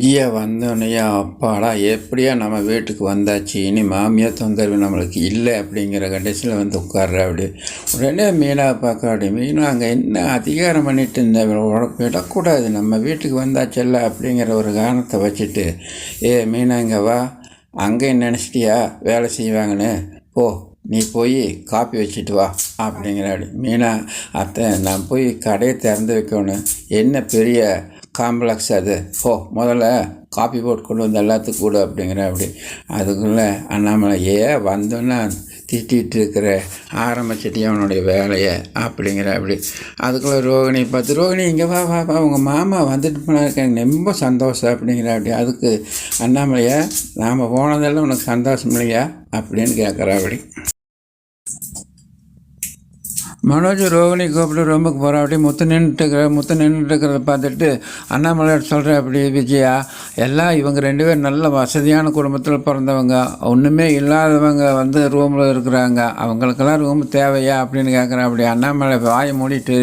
ஐயா வந்தோடனேயே அப்பாடா எப்படியா நம்ம வீட்டுக்கு வந்தாச்சு? இனி மாமியார் தொந்தரவு நம்மளுக்கு இல்லை அப்படிங்கிற கண்டிஷனில் வந்து உட்கார்ற அப்படி. உடனே மீனா பார்க்க அப்படி மீனா அங்கே என்ன அதிகாரம் பண்ணிட்டு இந்த விடக்கூடாது. நம்ம வீட்டுக்கு வந்தாச்சல்ல அப்படிங்கிற ஒரு காரணத்தை வச்சுட்டு ஏ மீனா இங்கே வா. அங்கே நினச்சிட்டியா? வேலை செய்வாங்கன்னு. போ நீ போய் காப்பி வச்சுட்டு வா அப்படிங்கிற அப்படி மீனா அத்தை நான் போய் கடையை திறந்து வைக்கணும். என்ன பெரிய காம்ப்ளெக்ஸ் அது. ஓ முதல்ல காப்பி போட்டு கொண்டு வந்து எல்லாத்துக்கும் கூட அப்படிங்கிற அப்படி. அதுக்குள்ளே அண்ணாமலை ஏ வந்தோன்னா திட்டிகிட்டு இருக்கிற ஆரம்பிச்சிட்டே அவனுடைய வேலையை அப்படிங்கிற அப்படி. அதுக்குள்ளே ரோகிணி பார்த்து ரோகிணி இங்கே வா வா வா உங்கள் மாமா வந்துட்டு போனால் இருக்காங்க ரொம்ப சந்தோஷம் அப்படிங்கிற அப்படி. அதுக்கு அண்ணாமலையா நாம் போனதெல்லாம் உனக்கு சந்தோஷம் இல்லையா? அப்படின்னு கேட்குறா அப்படி. மனோஜ் ரோகிணி கூப்பிட்டு ரூமுக்கு போகிறான் அப்படி முத்து நின்றுட்டுருக்கிற முத்து நின்றுட்டுருக்கிறத பார்த்துட்டு அண்ணாமலையார் சொல்கிற அப்படி விஜயா. எல்லாம் இவங்க ரெண்டு பேரும் நல்ல வசதியான குடும்பத்தில் பிறந்தவங்க. ஒன்றுமே இல்லாதவங்க வந்து ரூமில் இருக்கிறாங்க. அவங்களுக்கெல்லாம் ரூம் தேவையா? அப்படின்னு கேட்குறேன் அப்படி அண்ணாமலை வாயை மூடிட்டு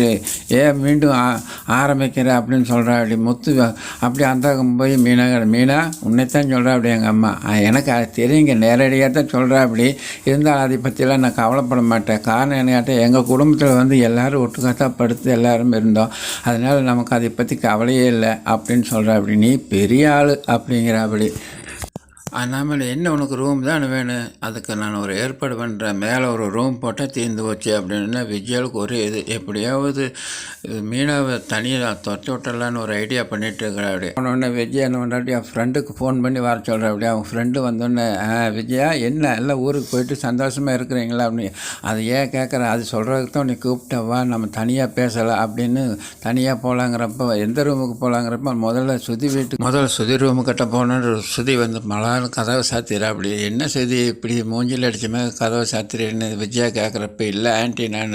ஏன் மீண்டும் ஆரம்பிக்கிற அப்படின்னு சொல்கிறா அப்படி முத்து அப்படி அந்த போய் மீனா மீனா உன்னைத்தான் சொல்கிறா அப்படி எங்கள் அம்மா எனக்கு அது தெரியுங்க. நேரடியாக தான் சொல்கிறா அப்படி இருந்தாலும் அதை பற்றிலாம் நான் கவலைப்பட மாட்டேன். காரணம் என்ன கேட்டால் எங்கள் குடும்பம் குடும்பத்தில் வந்து எல்லோரும் ஒட்டுக்காத்தாக படுத்து எல்லோரும் இருந்தோம். அதனால் நமக்கு அதை பற்றி கவலையே இல்லை. அப்படின்னு சொல்கிற அப்படி. நீ பெரிய ஆள் அப்படிங்கிற அப்படி. அதனால் என்ன உனக்கு ரூம் தான் வேணும்? அதுக்கு நான் ஒரு ஏற்பாடு பண்ணுறேன் மேலே ஒரு ரூம் போட்டால் தீர்ந்து போச்சு அப்படின்னு விஜயாவுக்கு ஒரு இது. எப்படியாவது மீனாவை தனியாக துரத்தி விட்டலான்னு ஒரு ஐடியா பண்ணிட்டு இருக்கிற அப்படி. உடனே விஜயா என்ன பண்ணுறாட்டி என் ஃப்ரெண்டுக்கு ஃபோன் பண்ணி வர சொல்கிறேன் அப்படி. அவன் ஃப்ரெண்டு வந்தோடனே விஜயா என்ன? எல்லாம் ஊருக்கு போயிட்டு சந்தோஷமாக இருக்கிறீங்களா? அப்படின்னு அதை ஏன் கேட்குறேன் அது சொல்கிறதுக்கு தான் நீ கூப்பிட்டவா நம்ம தனியாக பேசலாம் அப்படின்னு தனியாக போகலாங்கிறப்ப எந்த ரூமுக்கு போகலாங்கிறப்ப முதல்ல சுதி வீட்டுக்கு முதல்ல சுதி ரூமு கிட்ட போனோன்னு சுதி வந்து மலர் நாள் கதவை சாத்திரா அப்படி என்ன செய்தி? இப்படி மூஞ்சில் அடிச்சுமே கதவை சாத்திரன்னு விஜயா கேட்குறப்ப இல்லை ஆண்டி நான்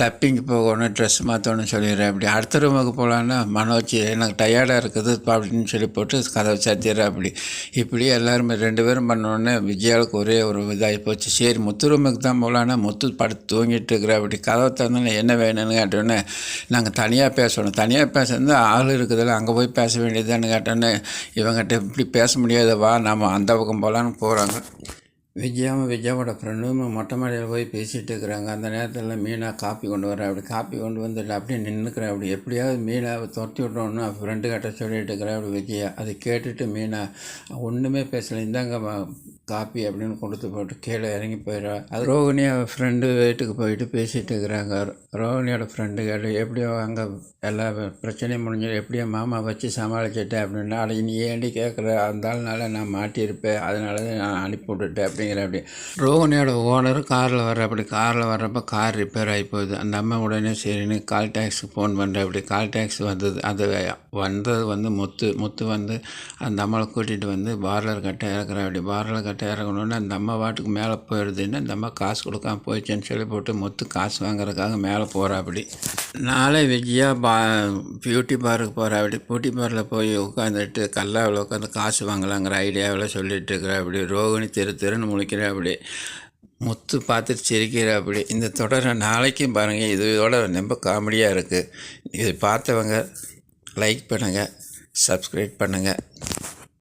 டப்பிங்கு போகணும் ட்ரெஸ் மாற்றணும்னு சொல்லிடுறேன். அப்படி அடுத்த ரூமுக்கு போகலான்னா மனோஜ் எனக்கு டயர்டாக இருக்குது அப்படின்னு சொல்லி போட்டு கதவை சாத்திடுற. அப்படி இப்படி எல்லாருமே ரெண்டு பேரும் பண்ணோடனே விஜயாவுக்கு ஒரே ஒரு இதாகி போச்சு. சரி முத்து ரூமுக்கு தான் போகலான்னா முத்து படுத்து தூங்கிட்டு இருக்கிற. அப்படி கதவை தந்தோன்னே என்ன வேணும்னு கேட்டோன்னே நாங்கள் தனியாக பேசணும். தனியாக பேசுறது ஆள் இருக்குதுல்ல அங்கே போய் பேச வேண்டியதுன்னு கேட்டோன்னே இவங்ககிட்ட இப்படி பேச முடியாதவா நாம் அந்த அந்த பக்கம் போகலான்னு போகிறாங்க விஜயாவும் விஜயாவோட ஃப்ரெண்டும் மொட்டை மாடியில் போய் பேசிகிட்டு இருக்கிறாங்க. அந்த நேரத்தில் மீனாக காப்பி கொண்டு வர அப்படி காப்பி கொண்டு வந்துட்டு அப்படியே நின்றுக்கிறேன் அப்படி எப்படியாவது மீனாவை துரத்தி விட்றோன்னு ஃப்ரெண்டு கிட்ட சொல்லிட்டு இருக்கிறேன் அப்படி விஜயா. அதை கேட்டுட்டு மீனா ஒன்றுமே பேசலை. இந்தாங்க காப்பி அப்படின்னு கொடுத்து போட்டு கீழே இறங்கி போயிடுறா. அது ரோகிணி ஃப்ரெண்டு வீட்டுக்கு போயிட்டு பேசிகிட்டு இருக்கிறாங்க. ரோகிணியோட ஃப்ரெண்டு கேட்டு எப்படியோ அங்கே எல்லா பிரச்சனையும் முடிஞ்சு எப்படியோ மாமா வச்சு சமாளிச்சிட்டேன் அப்படின்னா அதை நீ ஏண்டி கேட்குற அந்தாள்னால நான் மாட்டியிருப்பேன். அதனால தான் நான் அனுப்பி விட்டுட்டேன் அப்படிங்கிற அப்படி. ரோகிணியோட ஓனர் காரில் வர அப்படி காரில் வர்றப்ப கார் ரிப்பேர் ஆகி போகுது. அந்த அம்மா உடனே சரின்னு கால் டேக்ஸுக்கு ஃபோன் பண்ணுறேன் அப்படி. கால் டேக்ஸி வந்தது அது வந்தது வந்து முத்து முத்து வந்து அந்த அம்மாவை கூட்டிகிட்டு வந்து பார்லர் கட்ட இறக்குற அப்படி. பார்லர் கட்ட இறக்கணுன்னு அந்த அம்மா வாட்டுக்கு மேலே போயிடுதுன்னு அந்த அம்மா காசு கொடுக்காம போயிடுச்சுன்னு சொல்லி போட்டு மொத்து காசு வாங்குறதுக்காக மேலே போகிறாப்படி நாளை விஜயா பா பியூட்டி பாருக்கு போகிறாப்படி பியூட்டி பாரில் போய் உட்காந்துட்டு கல்லாவில் உட்காந்து காசு வாங்கலாங்கிற ஐடியாவில் சொல்லிட்டு இருக்கிறாப்படி ரோகிணி தெரு தெருன்னு முழிக்கிறாப்படி. முத்து பார்த்துட்டு சிரிக்கிற அப்படி இந்த தொடரை நாளைக்கும் பாருங்கள் இதோட ரொம்ப காமெடியாக இருக்குது இது பார்த்தவங்க லைக் பண்ணுங்கள் சப்ஸ்கிரைப் பண்ணுங்கள்